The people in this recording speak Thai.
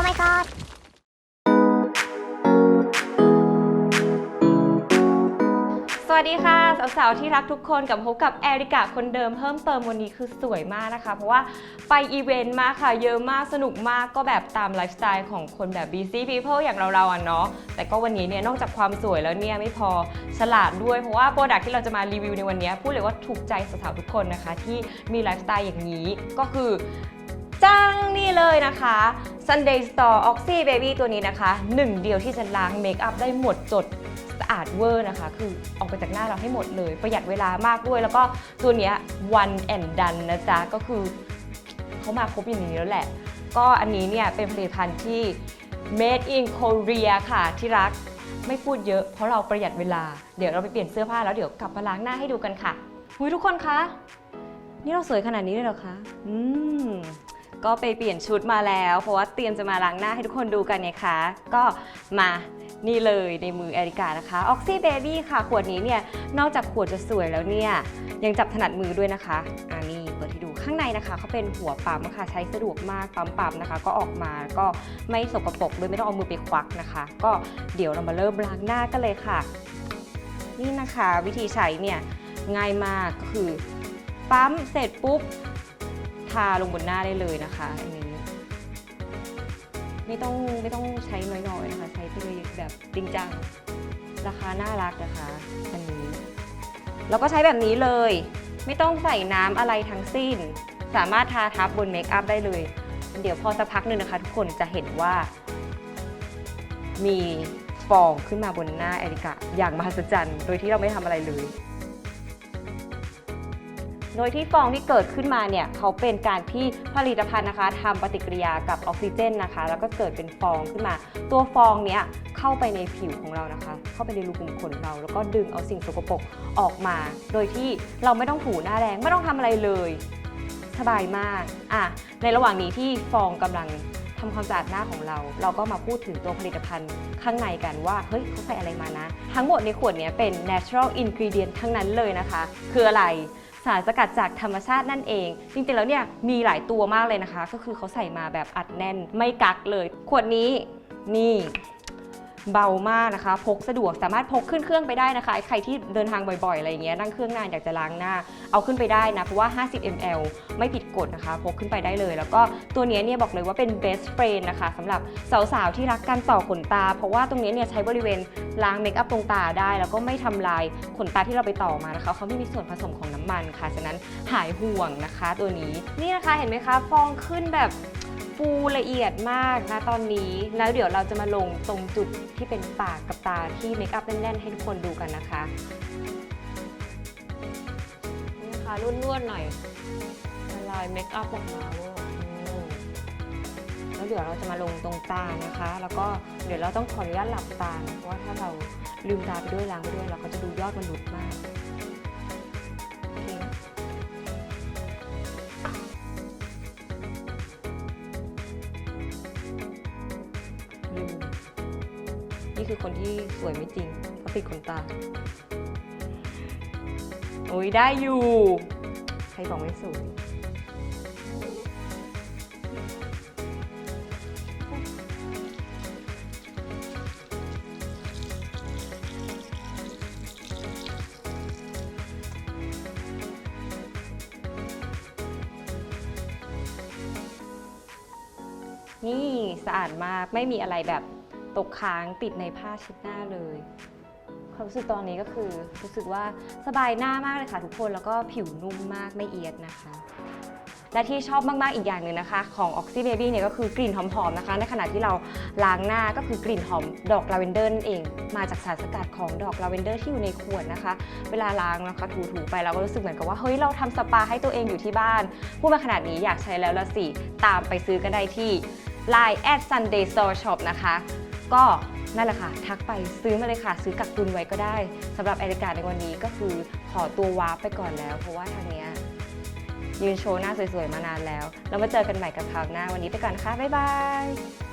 Oh my god สวัสดีค่ะ สาวๆ ที่รักทุกคนกับพบกับแอริกาคนเดิมเพิ่มเติมวันนี้คือสวยมากนะคะ เพราะว่าไปอีเวนต์มาค่ะ เยอะมากสนุกมากก็แบบตามไลฟ์สไตล์ของคนแบบ busy people อย่างเราๆอะเนาะแต่ก็วันนี้เนี่ยนอกจากความสวยแล้วเนี่ยไม่พอฉลาดด้วย เพราะว่าโปรดักที่เราจะมารีวิวในวันนี้พูดเลยว่าถูกใจสาวๆทุกคนนะคะ ที่มีไลฟ์สไตล์อย่างนี้ก็คือ จังนี่เลยนะคะ Sunday Store Oxy Baby ตัวนี้นะคะ หนึ่งเดียวที่จะล้างเมคอัพได้หมดจดสะอาดเวอร์นะคะ คือออกไปจากหน้าเราให้หมดเลย ประหยัดเวลามากด้วย แล้วก็ตัวเนี้ย one and done นะจ๊ะ ก็คือเขามาครบอย่างนี้แล้วแหละ ก็อันนี้เนี่ยเป็นผลิตภัณฑ์ที่ made in Korea ค่ะที่รักไม่พูดเยอะเพราะเราประหยัดเวลา เดี๋ยวเราไปเปลี่ยนเสื้อผ้าแล้วเดี๋ยวกลับมาล้างหน้าให้ดูกันค่ะหุยทุกคนคะ นี่เราสวยขนาดนี้เลยเหรอคะ อืม ก็ไปเปลี่ยนชุดมาแล้ว เพราะว่าเตรียมจะมาล้างหน้าให้ทุกคนดูกันไงคะ ก็มานี่เลยในมือแอริกานะคะ Oxy Baby ค่ะ ขวดนี้เนี่ยนอกจากขวดจะสวยแล้วเนี่ยยังจับถนัดมือด้วยนะคะอ่านี่เปิดให้ดูข้างในนะคะเขาเป็นหัวปั๊มค่ะใช้สะดวกมากปั๊มปั๊มนะคะ ก็ออกมาก็ไม่สกปรกด้วยไม่ต้องเอามือไปควักนะคะ ก็เดี๋ยวเรามาเริ่มล้างหน้ากันเลยค่ะ นี่นะคะวิธีใช้เนี่ยง่ายมากก็คือปั๊มเสร็จปุ๊บ ทาลงบนหน้าได้เลยนะคะอันนี้ไม่ต้องไม่ต้องใช้น้อยๆนะคะ ใช้ไปเลยแบบจริงจังราคาน่ารักนะคะอันนี้แล้วก็ใช้แบบนี้เลย ไม่ต้องใส่น้ำอะไรทั้งสิ้น สามารถทาทับบนเมคอัพได้เลย เดี๋ยวพอสักพักหนึ่งนะคะ ทุกคนจะเห็นว่า มีฟองขึ้นมาบนหน้าแอริกาอย่างมหัศจรรย์ โดยที่เราไม่ทำอะไรเลย โดยที่ฟองที่เกิดขึ้นมาเนี่ยเขาเป็นการที่ผลิตภัณฑ์นะคะทำปฏิกิริยากับออกซิเจนนะคะ แล้วก็เกิดเป็นฟองขึ้นมา ตัวฟองเนี้ยเข้าไปในผิวของเรานะคะ เข้าไปในรูขุมขนเราแล้วก็ดึงเอาสิ่งสกปรกออกมา โดยที่เราไม่ต้องถูหน้าแรงไม่ต้องทำอะไรเลยสบายมากอะในระหว่างนี้ที่ฟองกำลังทำความสะอาดหน้าของเรา เราก็มาพูดถึงตัวผลิตภัณฑ์ข้างในกันว่า เฮ้ยเขาใส่อะไรมานะ ทั้งหมดในขวดเนี้ยเป็น natural ingredient ทั้งนั้นเลยนะคะ คืออะไร สารสกัดจากธรรมชาตินั่นเอง จริงๆแล้วเนี่ยมีหลายตัวมากเลยนะคะ ก็คือเขาใส่มาแบบอัดแน่นไม่กักเลย ขวดนี้นี่ เบามากนะคะ พกสะดวกสามารถพกขึ้นเครื่องไปได้นะคะ ใครที่เดินทางบ่อยๆอะไรเงี้ยนั่งเครื่องนานอยากจะล้างหน้า เอาขึ้นไปได้นะ เพราะว่า 50 ml ไม่ผิดกฎนะคะ พกขึ้นไปได้เลย แล้วก็ตัวนี้เนี่ยบอกเลยว่าเป็น best friend นะคะสำหรับสาวๆที่รักการต่อขนตา เพราะว่าตรงนี้เนี่ยใช้บริเวณล้างเมคอัพตรงตาได้ แล้วก็ไม่ทำลายขนตาที่เราไปต่อมานะคะเขาไม่มีส่วนผสมของน้ำมันค่ะฉะนั้นหายห่วงนะคะ ตัวนี้นี่นะคะเห็นไหมคะฟองขึ้นแบบ ฟูละเอียดมากนะตอนนี้ แล้วเดี๋ยวเราจะมาลงตรงจุดที่เป็นปากกับตาที่เมคอัพแน่นๆให้ทุกคนดูกันนะคะนี่นะคะนวดๆหน่อยละลายเมคอัพออกมาเวอร์อืมแล้วเดี๋ยวเราจะมาลงตรงตานะคะ แล้วก็เดี๋ยวเราต้องขออนุญาตหลับตานะเพราะว่าถ้าเราลืมตาไปด้วยล้างไปด้วยเราก็จะดูยอดมันหลุดมาก นี่คือคนที่สวยไม่จริงเพราะติดขนตาโอ้ยได้อยู่ ใครบอกไม่สวยนี่สะอาดมากไม่มีอะไรแบบ ตกค้างติดในผ้าเช็ดหน้าเลยความรู้สึกตอนนี้ก็คือรู้สึกว่าสบายหน้ามากเลยค่ะทุกคนแล้วก็ผิวนุ่มมากไม่เอียดนะคะ และที่ชอบมากๆอีกอย่างหนึ่งนะคะ ของ Oxy Baby เนี่ยก็คือกลิ่นหอมๆนะคะ ในขณะที่เราล้างหน้าก็คือกลิ่นหอมดอกลาเวนเดอร์นั่นเอง มาจากสารสกัดของดอกลาเวนเดอร์ที่อยู่ในขวดนะคะ เวลาล้างนะคะถูๆไปเราก็รู้สึกเหมือนกับว่าเฮ้ยเราทำสปาให้ตัวเองอยู่ที่บ้านพูดมาขนาดนี้อยากใช้แล้วละสิตามไปซื้อกันได้ที่ Line at Sunday Store Shop นะคะ ก็นั่นแหละค่ะทักไปซื้อมาเลยค่ะ ซื้อกักตุนไว้ก็ได้สำหรับแอริกาในวันนี้ก็คือขอตัววาร์ปไปก่อนแล้ว เพราะว่าทางเนี้ยยืนโชว์หน้าสวยๆมานานแล้ว แล้วมาเจอกันใหม่กับคราวหน้าวันนี้ไปก่อนค่ะบ๊ายบาย